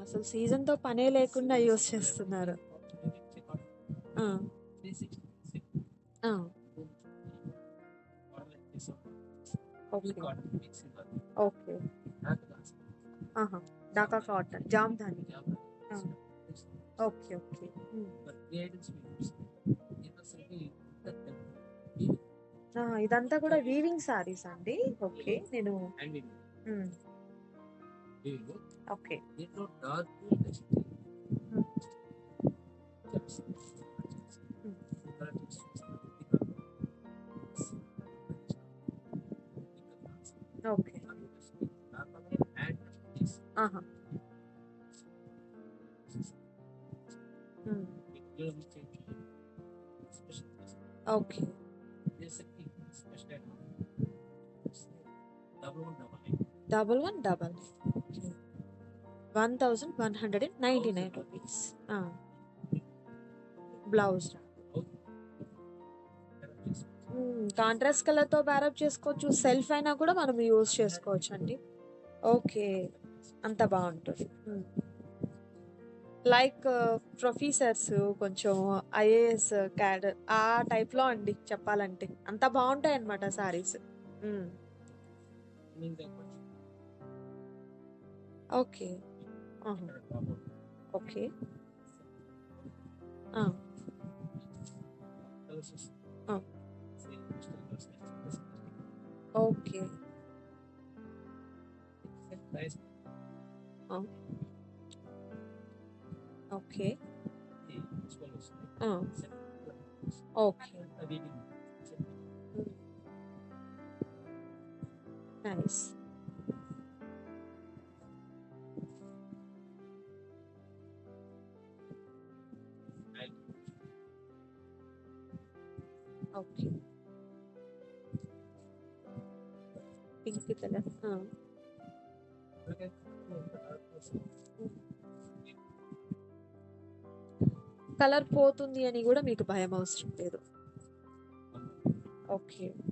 అసలు సీజన్తో పనే లేకుండా యూస్ చేస్తున్నారు. Okay. Dhaka cotton. Jamdani. Okay okay. ఇదంతా కూడా వీవింగ్ సారీస్ అండి. ఓకే నేను ఓకే. ఓకే. ఆహా. Okay. Double one double one thousand one hundred and ninety nine rupees. Blouse contrast కలర్తో బ్యారప్ చేసుకోవచ్చు. సెల్ఫ్ అయినా కూడా మనం యూజ్ చేసుకోవచ్చు అండి ఓకే అంత బాగుంటుంది. లైక్ ప్రొఫెసర్స్ కొంచెం ఐఏఎస్ క్యాడర్ ఆ టైప్లో అండి చెప్పాలంటే. అంత బాగుంటాయి అనమాట సారీస్ ఓకే ఓకే ఆ, ఆ, ఓకే ఆ, ఓకే ఆ, okay nice okay pink colour colour పోతుంది అని కూడా మీకు భయం అవసరం లేదు ఓకే ఓకే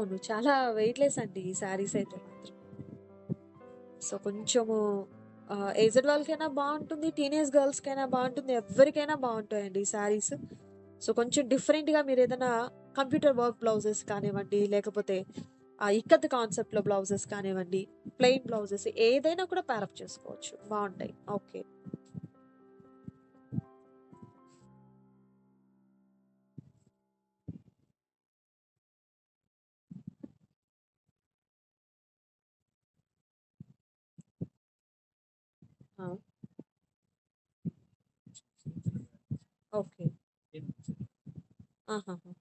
అవును. చాలా వెయిట్లెస్ అండి ఈ శారీస్ అయితే మాత్రం. సో కొంచెము ఏజ్డ్ వాళ్ళకైనా బాగుంటుంది టీనేజ్ గర్ల్స్కైనా బాగుంటుంది ఎవరికైనా బాగుంటాయండి ఈ శారీస్ సో కొంచెం డిఫరెంట్గా మీరు ఏదైనా కంప్యూటర్ వర్క్ బ్లౌజెస్ కానివ్వండి లేకపోతే ఆ ఇక్కత్ కాన్సెప్ట్లో బ్లౌజెస్ కానివ్వండి ప్లెయిన్ బ్లౌజెస్ ఏదైనా కూడా ప్యారప్ చేసుకోవచ్చు. బాగుంటాయి. ఓకే. ఓకే. ఆహాహా.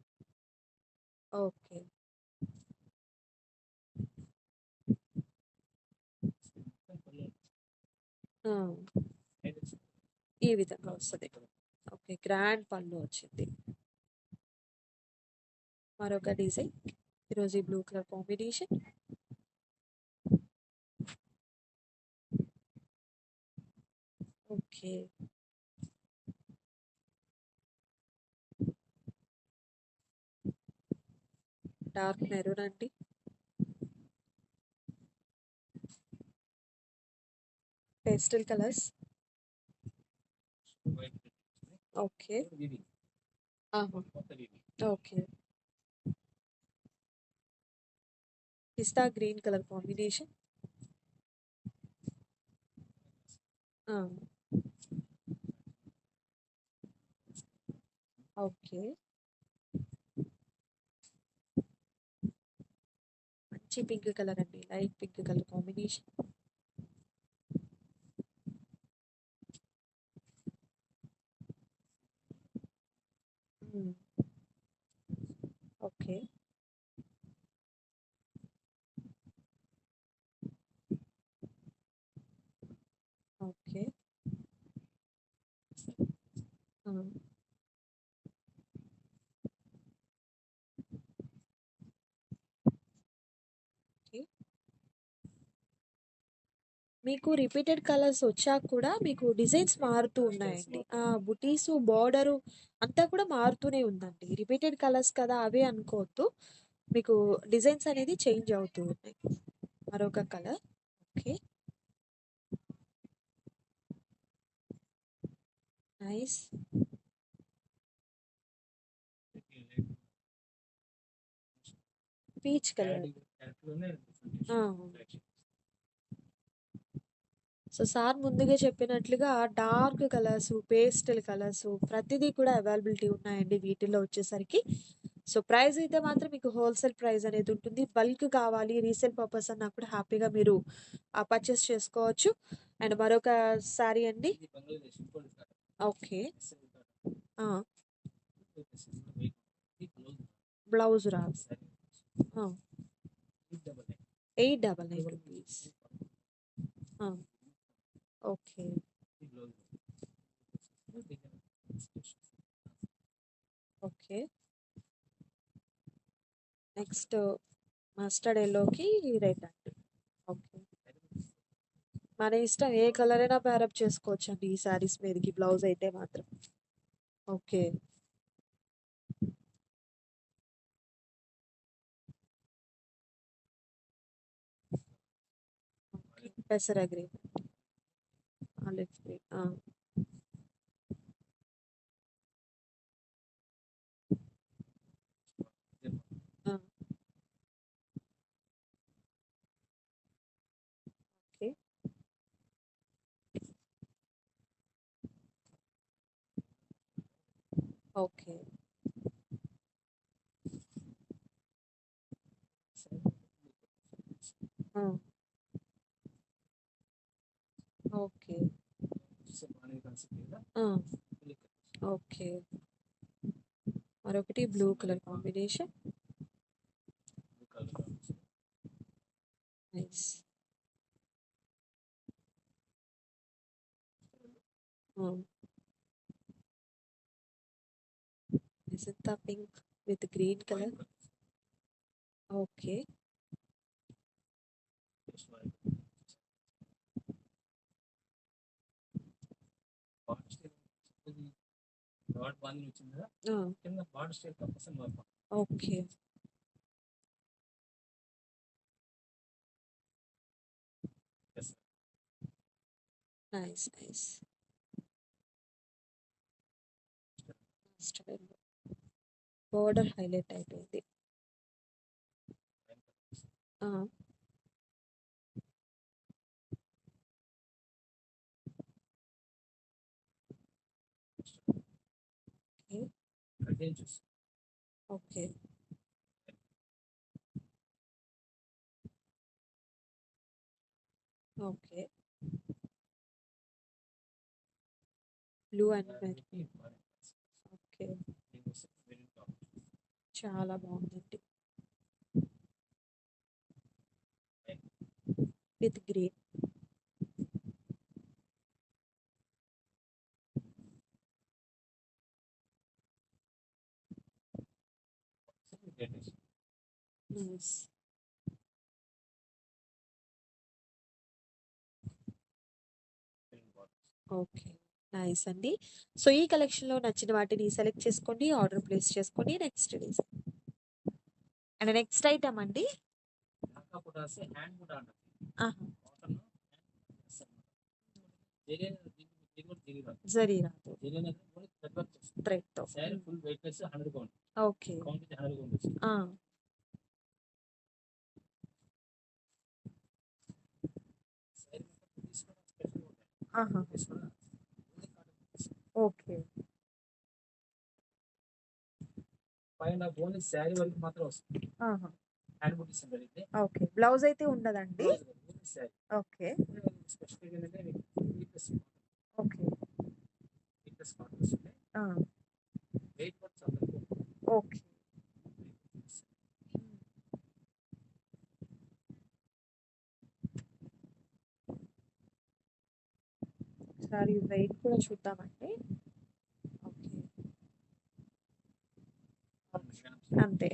ఓకే. ఆ, ఈ విధంగా వస్తుంది. ఓకే గ్రాండ్ పళ్ళు వచ్చింది. మరొక డిజైన్. ఈరోజు ఈ blue colour combination. Okay dark maroon అండి పేస్టల్ కలర్స్ ఓకే ఆహా ఓకే పిస్తా గ్రీన్ కలర్ కాంబినేషన్ ఓకే. మంచి పింక్ కలర్ అండి. Light pink colour combination okay okay మీకు రిపీటెడ్ కలర్స్ వచ్చాక కూడా మీకు డిజైన్స్ మారుతూ ఉన్నాయండి. ఆ! బుటీసు, బోర్డరు అంతా కూడా మారుతూనే ఉందండి. రిపీటెడ్ కలర్స్ కదా అవే అనుకోవద్దు. మీకు డిజైన్స్ అనేది చేంజ్ అవుతూ ఉన్నాయి. మరొక colour. Okay. Nice. Peach colour. So, sir ముందుగా చెప్పినట్లుగా డార్క్ కలర్స్ పేస్టల్ కలర్స్ ప్రతిదీ కూడా అవైలబిలిటీ ఉన్నాయండి వీటిల్లో వచ్చేసరికి. సో, ప్రైస్ అయితే మాత్రం మీకు హోల్‌సేల్ ప్రైస్ అనేది ఉంటుంది. బల్క్ కావాలి, రీసేల్ పర్పస్ అన్నా కూడా హ్యాపీగా మీరు పర్చేస్ చేసుకోవచ్చు. అండ్ మరొక శారీ అండి. ఓకే. బ్లౌజ్ బ్లౌజ్ రాదు. ఆ! 899 rupees. Okay. Okay. Next mustard ఎల్లోకి రెడ్ అండి. ఓకే. మన ఇష్టం ఏ కలర్ అయినా పేరప్ చేసుకోవచ్చండి ఈ శారీస్ మీదకి బ్లౌజ్ అయితే మాత్రం. ఓకే. పెసర్ పెసర let's see. Um, okay. మరొకటి బ్లూ కలర్ కాంబినేషన్. నైస్. ఆ! Magenta pink with green colour. Okay. ఆ! Okay. Nice. Nice. Mustard yellow. Border highlight అయిపోయింది. ఆ! Okay. Okay. Okay. Blue and maroon. Okay. చాలా బావుందండి. With green. Nice. Okay. Nice అండి. So, ఈ కలెక్షన్‌లో నచ్చిన వాటిని సెలెక్ట్ చేసుకోండి. ఆర్డర్ ప్లేస్ చేసుకోండి. Next design. And next item అండి. ఆహా! జరీ రాదు. థ్రెడ్‌తో. హ్మ్. ఓకే. ఆ! ఆహా! ఓకే. పైన ఓన్లీ శారీ వరకు మాత్రం వస్తుంది. ఓకే. బ్లౌజ్ అయితే ఉండదండి? ఓకే. ఏంటంటే ప్లస్ ఓకే. వెయిట్ కూడా చాలా. ఓకే. ఒకసారి వెయిట్ కూడా చూద్దామండి. ఓకే. అంతే.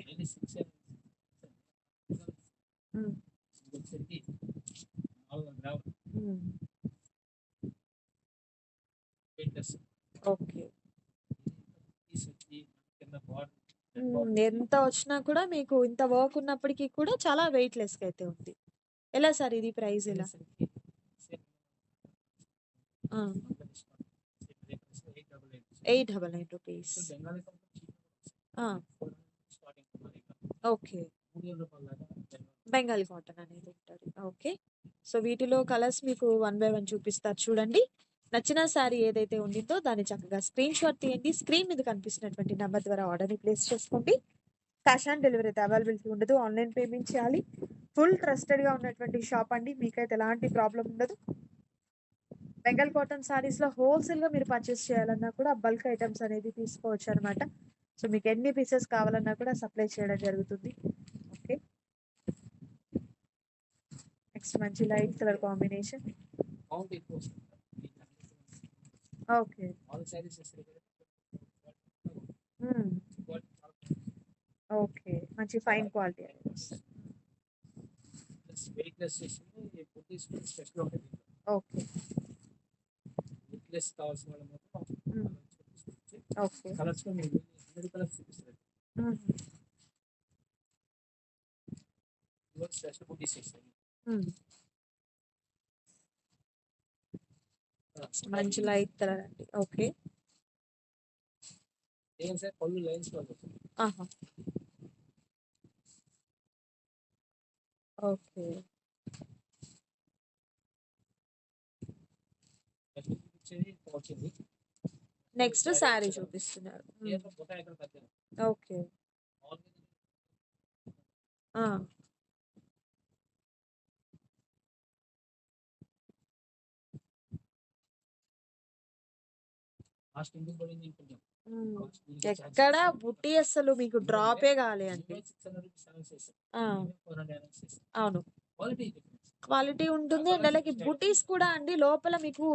ఓకే. ఎంత వచ్చినా కూడా మీకు ఇంత వర్క్ ఉన్నప్పటికీ కూడా చాలా వెయిట్‌లెస్‌గా అయితే ఉంది. ఎలా సార్ ఇది ప్రైస్ ఎలా? వచ్చేసరికి సేమ్ ఆ! అంత డిస్కౌంట్. సేమ్ అదే price 899 899 rupees. So Bengali company చీప్‌గా ఆ! వస్తుంది. 400 స్టార్టింగ్ మన దగ్గర. ఓకే. 3000 రూపాయల దాకా బెంగాల్ కాటన్ అనేది ఉంటది. ఓకే. సో వీటిలో కలర్స్ మీకు వన్ బై వన్ చూపిస్తారు చూడండి. నచ్చిన శారీ ఏదైతే ఉండిద్దో దాన్ని చక్కగా స్క్రీన్ షాట్ తీయండి. స్క్రీన్ మీద కనిపిస్తున్నటువంటి నంబర్ ద్వారా ఆర్డర్‌ని ప్లేస్ చేసుకోండి. క్యాష్ ఆన్ డెలివరీ అయితే అవైలబిలిటీ ఉండదు. ఆన్‌లైన్ పేమెంట్ చేయాలి. ఫుల్ ట్రస్టెడ్‌గా ఉన్నటువంటి షాప్ అండి. మీకైతే ఎలాంటి ప్రాబ్లమ్ ఉండదు. బెంగాల్ కాటన్ శారీస్‌లో హోల్‌సేల్‌గా మీరు పర్చేస్ చేయాలన్నా కూడా బల్క్ ఐటెమ్స్ అనేది తీసుకోవచ్చనమాట. సో మీకు ఎన్ని పీసెస్ కావాలన్నా కూడా సప్లై చేయడం జరుగుతుంది. ఓకే. నెక్స్ట్ మంచి light colour combination. Okay. Saris okay. మంచి ఫైన్ క్వాలిటీ అనేది వస్తది. ప్లస్ వెయిట్‌లెస్ చేసింది బుటీస్ కూడా స్పెషల్ ఉంటుంది. ఓకే. వెయిట్‌లెస్ కావాల్సిన వాళ్ళు మాత్రం. ఓకే. కలర్స్ కూడా మీకు 100 కలర్స్ చూపిస్తారు. స్పెషల్ బుటీస్. మంచి లైట్ కలర్ అండి. ఓకే. ఏం సార్ పళ్ళు లైన్స్. ఆహా! ఓకే. నెక్స్ట్ చూపించేది వచ్చింది. నెక్స్ట్ శారీ చూపిస్తున్నారు. ఓకే. ఎక్కడ బుట్టి అస్సలు మీకు డ్రాపే కాలే అండి. మినిమం 600 రూపీస్ అనౌన్స్ చేశారు. ఆ! మినిమం 400 అనౌన్స్ చేశారు. అవును. క్వాలిటీ ఉంటుంది. అండ్ అలాగే బుటీస్ కూడా అండి లోపల మీకు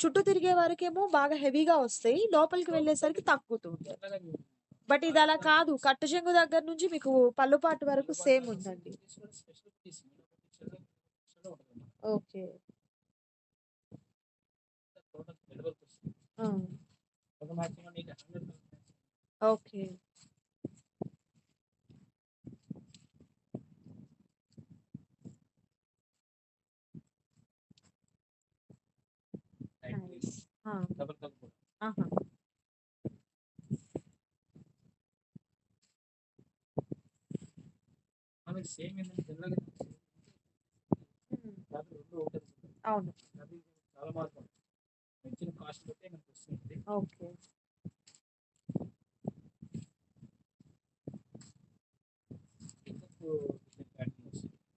చుట్టూ తిరిగే వరకేమో బాగా హెవీగా వస్తాయి. లోపలికి వెళ్ళేసరికి తగ్గుతూ ఉంటాయి. బట్ ఇది అలా కాదు. కట్టు చెంగు దగ్గర నుంచి మీకు పళ్ళు పాటు వరకు సేమ్ ఉందండి. బుటీస్ కూడా స్పెషల్ బుటీస్. మినిమం పిక్చర్లో పిక్చర్లో ఉంటుంది. ఓకే. టోటల్ డెలివరీ వస్తుంది. ఆ! ఒక మ్యాచింగ్ నీకు 100 కలర్స్ ఓకే. Light nice. ఆ! డబుల్ కలర్ కూడా. మనకి సేమ్ ఏంటంటే జనరల్‌గా హ్మ్. అది రెండు ఒకటే ఉంటుంది. అవును. అది చాలా మార్పు ఉంది. ఇచ్చిన కాస్ట్ బట్టే మనకు వస్తుంది. ఓకే.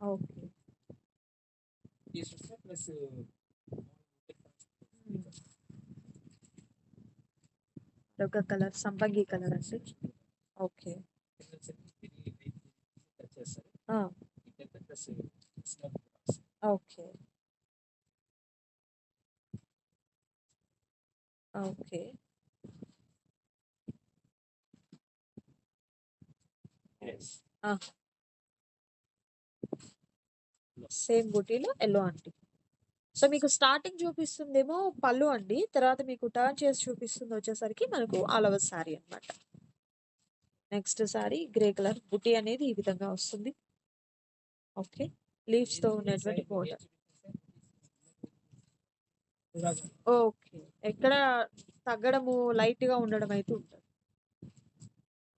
ఓకే. బుటీస్ వస్తే ప్లస్ మరొక కలర్ సంపంగి కలర్ అండి. ఓకే. ఓకే. ఓకే. సేమ్ బుటీలో యెల్లో అండి. సో మీకు స్టార్టింగ్ చూపిస్తుందేమో పళ్ళు అండి. తర్వాత మీకు టర్న్ చేసి చూపిస్తుంది వచ్చేసరికి మనకు ఆల్ ఓవర్ శారీ అన్నమాట. నెక్స్ట్ శారీ గ్రే కలర్ బుటీ అనేది ఈ విధంగా వస్తుంది. ఓకే. లీవ్స్‌తో ఉన్నటువంటి బోర్డర్. ఓకే. ఎక్కడ తగ్గడము లైట్‌గా ఉండడం అయితే ఉంటుంది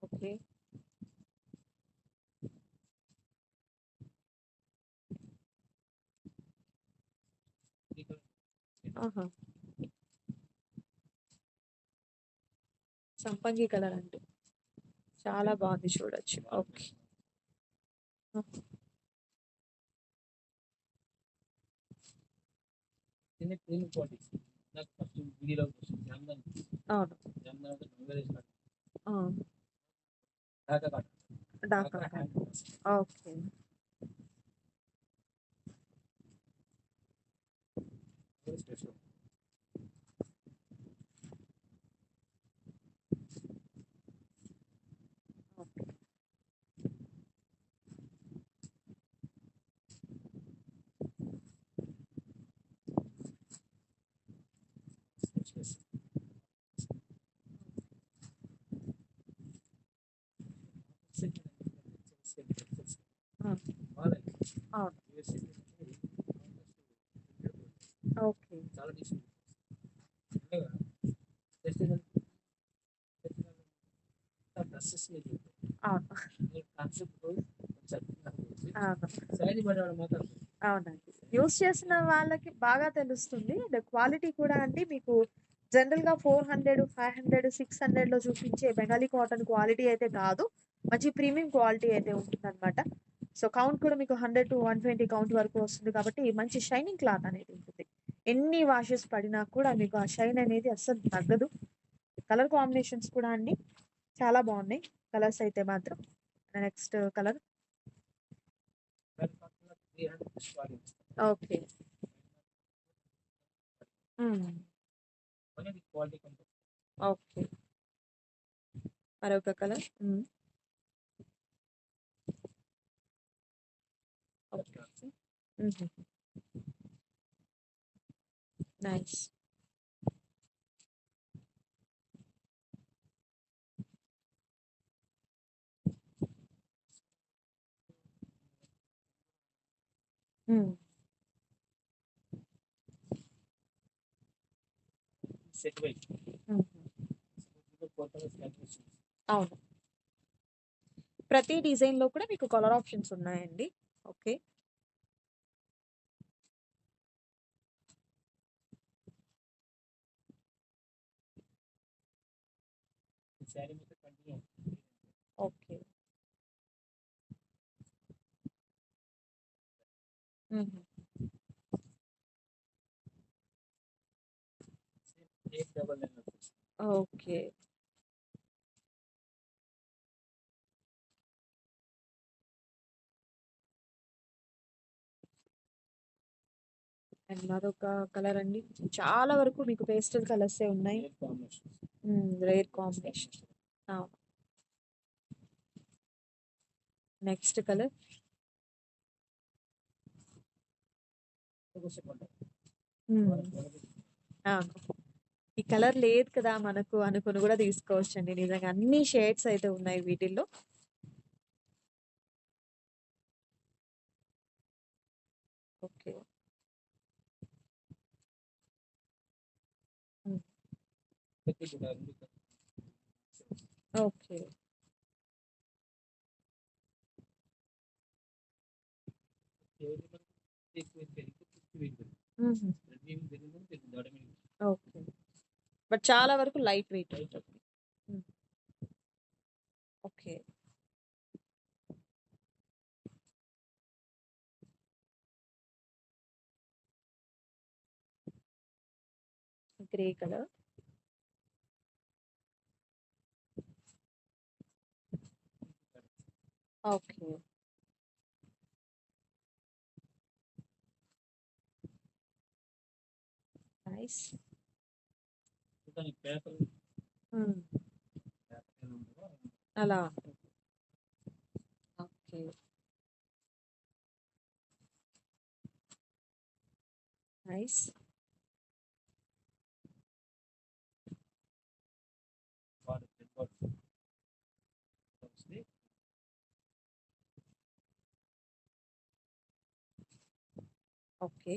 ఓకే. ఆహా! సంపంగి కలర్ అండి. చాలా బాగుంది చూడొచ్చు. ఓకే. దీన్ని క్రీమ్ క్వాలిటీ. నాకు ఫస్ట్ వీడియోలో వచ్చింది జామ్దాన్. అవును. జామ్దాన్ అంటే బంగ్లాదేశ్ కాటన్. ఆ! Dhaka cotton. Dhaka Dhaka cotton. Hand వస్తుంది. ఓకే. ఇది స్పెషల్. ఓకే. అవును. USA okay. చాలా మీద అవునండి. యూజ్ చేసిన వాళ్ళకి బాగా తెలుస్తుంది. అండ్ క్వాలిటీ కూడా అండి మీకు జనరల్‌గా 400, 500, 600లో చూపించే బెంగాలీ కాటన్ క్వాలిటీ అయితే కాదు. మంచి ప్రీమియం క్వాలిటీ అయితే ఉంటుందనమాట. సో, కౌంట్ కూడా మీకు 100-120 కౌంట్ వరకు వస్తుంది కాబట్టి మంచి షైనింగ్ క్లాత్ అనేది ఉంటుంది. ఎన్ని వాషెస్ పడినా కూడా మీకు ఆ షైన్ అనేది అస్సలు తగ్గదు. కలర్ కాంబినేషన్స్ కూడా అండి చాలా బాగున్నాయి. కలర్స్ అయితే మాత్రం. Next colour okay. ఓకే. మరొక colour. Okay. Hmm. Hmm. Nice. Colours combination అవును. ప్రతి డిజైన్‌లో కూడా మీకు కలర్ ఆప్షన్స్ ఉన్నాయండి. ఓకే. శారీ మీద కంటిన్యూ ఓకే. ఓకే. అండ్ మరొక కలర్ అండి. చాలా వరకు మీకు పేస్టల్ కలర్సే ఉన్నాయి. Rare combination. అవును. Next colour. ఈ కలర్ లేదు కదా మనకు అనుకుని కూడా తీసుకోవచ్చండి. నిజంగా అన్ని షేడ్స్ అయితే ఉన్నాయి వీటిల్లో. ఓకే. హ్మ్. ఓకే. ఓకే. బట్ చాలా వరకు లైట్ వెయిట్ ఉంటుంది. Okay. Grey colour. Okay. Nice. Paper hmm. అలా ఉంటుంది. ఓకే. నైస్. ఓకే.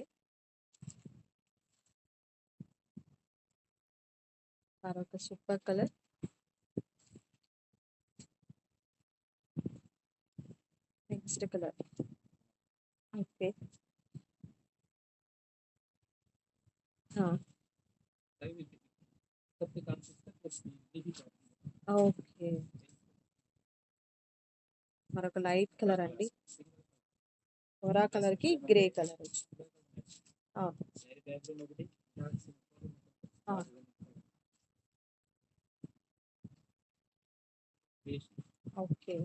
మరొక super colour. Next colour. Okay. Okay. మరొక లైట్ కలర్ అండి. కోరా కలర్‌కి గ్రే కలర్ వచ్చింది. అవును. ఆ! ఓకే.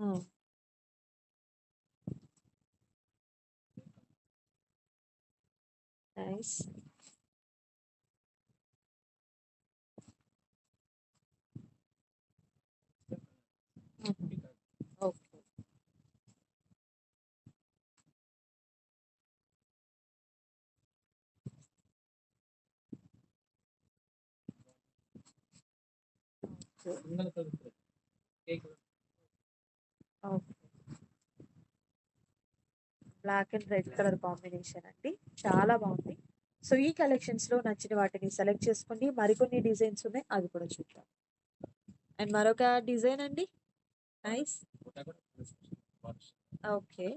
ఆ! నైస్. హుహు. Okay. Okay single colour A colour okay black and red colour combination అండి. చాలా బాగుంది. సో ఈ కలెక్షన్స్లో నచ్చిన వాటిని సెలెక్ట్ చేసుకోండి మరికొన్ని డిజైన్స్ ఉన్నాయి అవి కూడా చూద్దాం. అండ్ మరొక డిజైన్ అండి? నైస్ ఓకే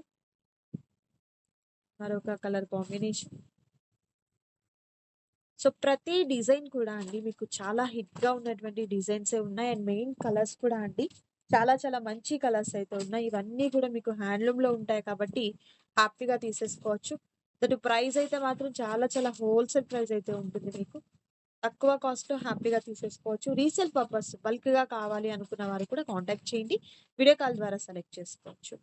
మరొక కలర్ కాంబినేషన్ సో ప్రతి డిజైన్ కూడా అండి మీకు చాలా హిట్గా ఉన్నటువంటి డిజైన్సే ఉన్నాయి. అండ్ మెయిన్ కలర్స్ కూడా అండి. చాలా చాలా మంచి కలర్స్ అయితే ఉన్నాయి. ఇవన్నీ కూడా మీకు హ్యాండ్లూమ్లో ఉంటాయి కాబట్టి హ్యాపీగా తీసేసుకోవచ్చు. దట్ ప్రైస్ అయితే మాత్రం చాలా చాలా హోల్సేల్ ప్రైస్ అయితే ఉంటుంది మీకు. తక్కువ కాస్ట్లో హ్యాపీగా తీసేసుకోవచ్చు. రీసేల్ పర్పస్ బల్క్గా కావాలి అనుకున్న వారు కూడా కాంటాక్ట్ చేయండి. వీడియో కాల్ ద్వారా సెలెక్ట్ చేసుకోవచ్చు.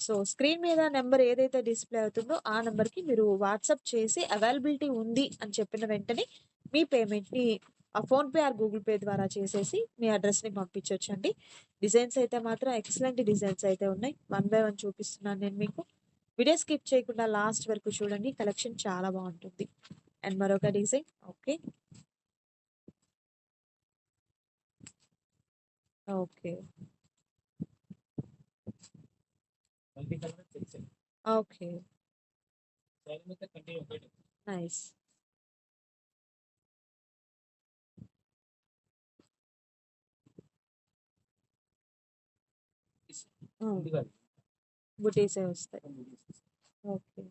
సో స్క్రీన్ మీద నెంబర్ ఏదైతే డిస్ప్లే అవుతుందో ఆ నెంబర్కి మీరు వాట్సాప్ చేసి అవైలబిలిటీ ఉంది అని చెప్పిన వెంటనే మీ పేమెంట్ని ఆ ఫోన్పే ఆర్ గూగుల్ పే ద్వారా చేసేసి మీ అడ్రస్ని పంపించవచ్చండి డిజైన్స్ అయితే మాత్రం ఎక్సలెంట్ డిజైన్స్ అయితే ఉన్నాయి. వన్ బై వన్ చూపిస్తున్నాను నేను మీకు. వీడియో స్కిప్ చేయకుండా లాస్ట్ వరకు చూడండి. కలెక్షన్ చాలా బాగుంటుంది. అండ్ మరొక design. Okay. Okay. Multi colour తెలిసే ఓకే శారీ మీద కంటిన్యూ ఒకటి నైస్ ఇది కాదు బుటీసే వస్తాయి ఓకే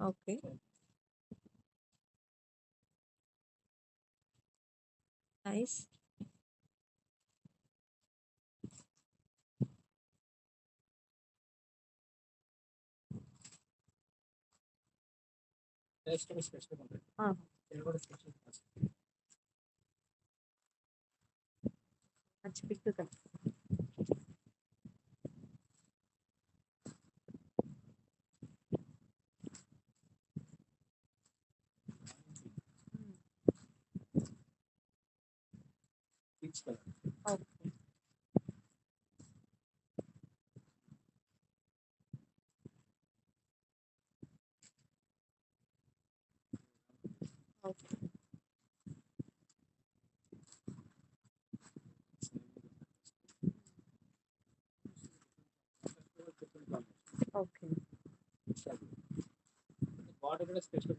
ఓకే నైస్ టేస్ట్ కూడా స్పెషల్ ఉంటుంది ఆహా. ఇది కూడా స్పెషల్ మంచి పిక్ కదా peach colour okay okay okay body కూడా స్పెషల్